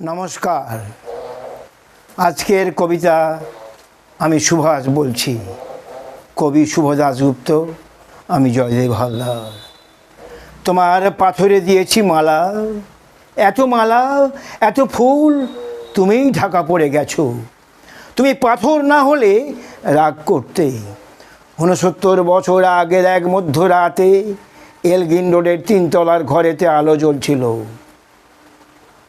নমস্কার। আজকের কবিতা আমি সুভাষ বলছি। কবি শুভ দাশগুপ্ত আমি জয়দেব হালদার। তোমার পাথরে দিয়েছি মালা। এত মালা, এত ফুল, তুমিই ঢাকা পড়ে গেছো। তুমি পাথর না হলে রাগ করতে। ঊনসত্তর বছর আগের এক মধ্যরাতে এলগিন রোডের তিনতলার ঘরেতে আলো জ্বলছিল।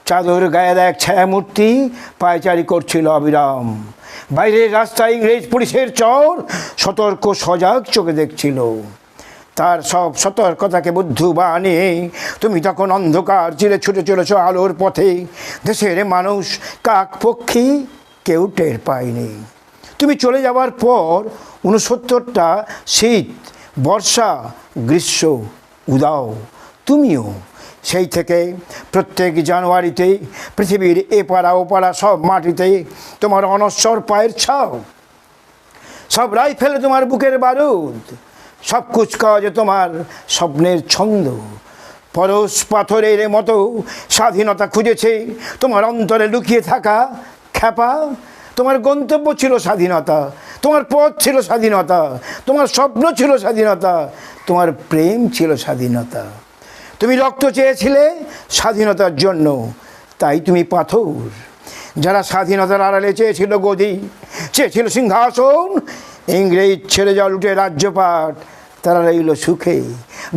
চাদর গায়ের এক ছায়ামূর্তি পায়চারি করছিল অবিরাম। বাইরের রাস্তায় ইংরেজ পুলিশের চর, সতর্ক সজাগ চোখে দেখছিল। তার সব সতর্কতাকে বুদ্ধ বানিয়ে তুমি তখন অন্ধকার, চিরে ছুটে চলেছ আলোর পথে। দেশের মানুষ, কাক পক্ষী কেউ টের পায়নি। তুমি চলে যাওয়ার পর উনসত্তরটা শীত, বর্ষা, গ্রীষ্ম, উদাও। তুমিও সেই থেকে প্রত্যেক জানুয়ারিতে পৃথিবীর এপাড়া ওপাড়া সব মাটিতে তোমার অনশ্বর পায়ের ছাও সব রাইফেলে তোমার বুকের বারুদ। সব কুচকাওয়াজে তোমার স্বপ্নের ছন্দ। পরশ পাথরের মতো স্বাধীনতা খুঁজেছে তোমার অন্তরে লুকিয়ে থাকা খ্যাপা। তোমার গন্তব্য ছিল স্বাধীনতা, তোমার পথ ছিল স্বাধীনতা, তোমার স্বপ্ন ছিল স্বাধীনতা, তোমার প্রেম ছিল স্বাধীনতা। তুমি রক্ত চেয়েছিলে স্বাধীনতার জন্য, তাই তুমি পাথর। যারা স্বাধীনতার আড়ালে চেয়েছিল গদি, চেয়েছিল সিংহাসন, ইংরেজ ছেড়ে যাওয়া, লুটে রাজ্যপাট, তারা রইল সুখে।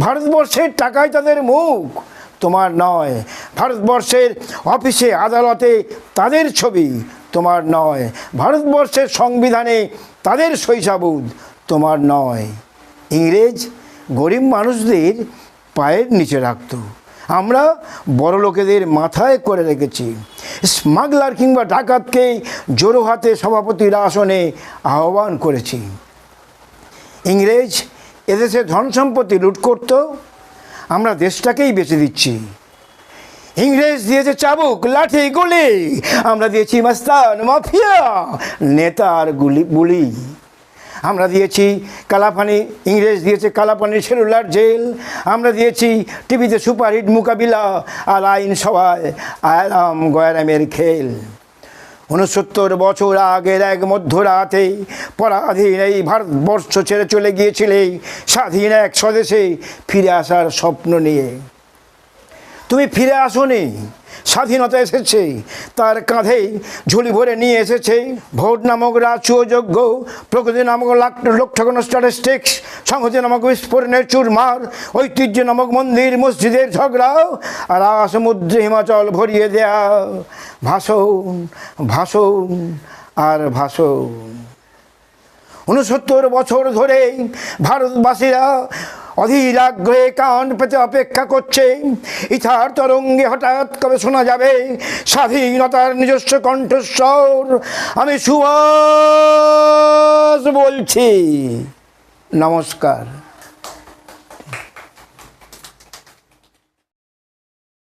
ভারতবর্ষের টাকায় তাদের মুখ, তোমার নয়। ভারতবর্ষের অফিসে আদালতে তাদের ছবি, তোমার নয়। ভারতবর্ষের সংবিধানে তাদের শৈশাবুদ, তোমার নয়। ইংরেজ গরিব মানুষদের পায়ের নিচে রাখত। আমরা বড় লোকেদের মাথায় করে রেখেছি। স্মাগলার কিংবা ডাকাতকে জোরো হাতে সভাপতির আসনে আহ্বান করেছি। ইংরেজ এদেশে ধন সম্পত্তি লুট করত, আমরা দেশটাকেই বেঁচে দিচ্ছি। ইংরেজ দিয়েছে চাবুক, লাঠি, গুলি, আমরা দিয়েছি মাস্তান, মাফিয়া, নেতার গুলি গুলি আমরা দিয়েছি কালাপানি, ইংরেজ দিয়েছে কালাপানির সেলুলার জেল, আমরা দিয়েছি টিভিতে সুপারহিট মোকাবিলা আর আইন সভায় আয়ারাম গয়ারামের খেল। উনসত্তর বছর আগের এক মধ্যরাতে পরাধীন এই ভারতবর্ষ ছেড়ে চলে গিয়েছিলে স্বাধীন এক স্বদেশে ফিরে আসার স্বপ্ন নিয়ে। তুমি ফিরে আসোনি। স্বাধীনতা এসেছে, তার কাঁধে ঝুলি ভরে নিয়ে এসেছে। ভোট নামক রাজযোগ্য প্রকৃতি নামক লাখ লক্ষ কোনো স্ট্যাটিস্টিক্স সংহতি নামক বিস্ফোরণের চুরমার, ঐতিহ্য নামক মন্দির, মসজিদের ঝগড়া আর সমুদ্রে হিমাচল ভরিয়ে দেয়া। ভাষণ ভাষণ আর ভাষণ উনসত্তর বছর ধরে ভারতবাসীরা অধীর আগ্রহে কান পেতে অপেক্ষা করছে। ইথার তরঙ্গে হঠাৎ কবে শোনা যাবে? স্বাধীনতার নিজস্ব কণ্ঠস্বর। আমি সুভাষ বলছি। নমস্কার।